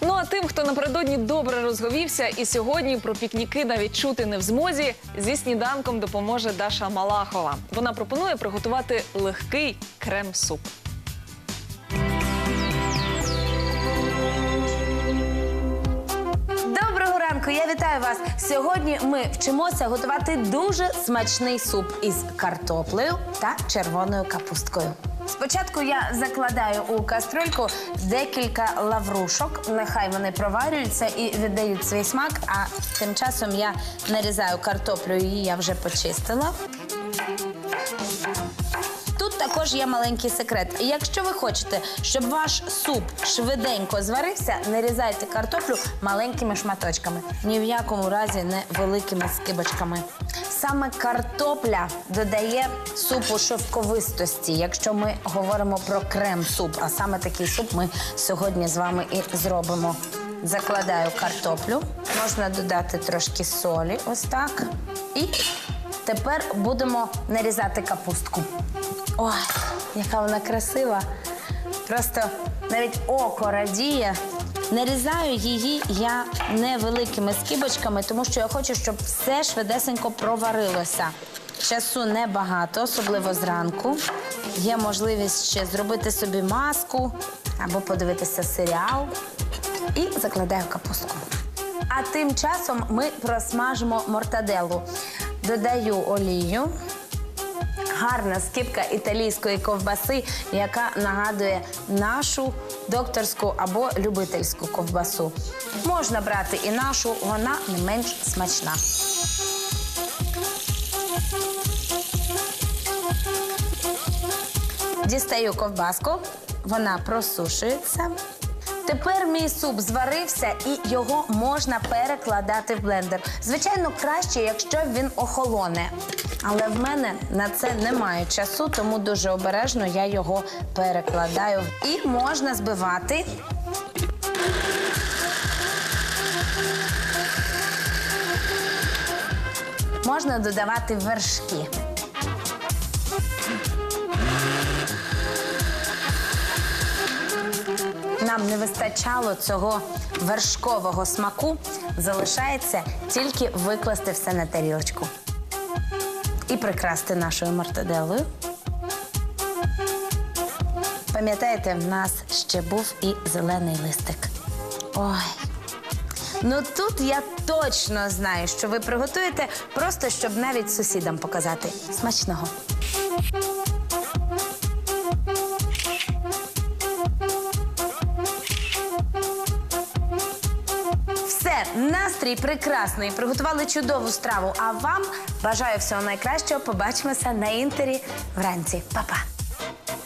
Ну а тим, хто напередодні добре розговівся, і сьогодні про пікніки навіть чути не в змозі, зі сніданком допоможе Даша Малахова. Вона пропонує приготувати легкий крем-суп. Я вітаю вас. Сьогодні ми вчимося готувати дуже смачний суп із картоплею та червоною капусткою. Спочатку я закладаю у кастрюльку декілька лаврушок. Нехай вони проварюються і віддають свій смак. А тим часом я нарізаю картоплю, її я вже почистила. Також є маленький секрет. Якщо ви хочете, щоб ваш суп швиденько зварився, нарізайте картоплю маленькими шматочками. Ні в якому разі не великими скибочками. Саме картопля додає супу шовковистості, якщо ми говоримо про крем-суп. А саме такий суп ми сьогодні з вами і зробимо. Закладаю картоплю, можна додати трошки солі, ось так. І тепер будемо нарізати капустку. Ой, яка вона красива. Просто навіть око радіє. Нарізаю її я невеликими скибочками, тому що я хочу, щоб все швидесенько проварилося. Часу небагато, особливо зранку. Є можливість ще зробити собі маску або подивитися серіал. І закладаю капустку. А тим часом ми просмажимо мортаделу. Додаю олію гарна скипка італійської ковбаси, яка нагадує нашу докторську або любительську ковбасу. Можна брати і нашу, вона не менш смачна. Дістаю ковбаску, вона просушується. Тепер мій суп зварився і його можна перекладати в блендер. Звичайно, краще, якщо він охолоне. Але в мене на це немає часу, тому дуже обережно я його перекладаю. І можна збивати. Можна додавати вершки. Нам не вистачало цього вершкового смаку. Залишається тільки викласти все на тарілочку. І прикрасти нашою мортаделою. Пам'ятаєте, в нас ще був і зелений листик. Ой. Ну тут я точно знаю, що ви приготуєте, просто щоб навіть сусідам показати. Смачного! Все, настрій прекрасний. Приготували чудову страву. А вам бажаю всього найкращого. Побачимося на інтері вранці. Па-па!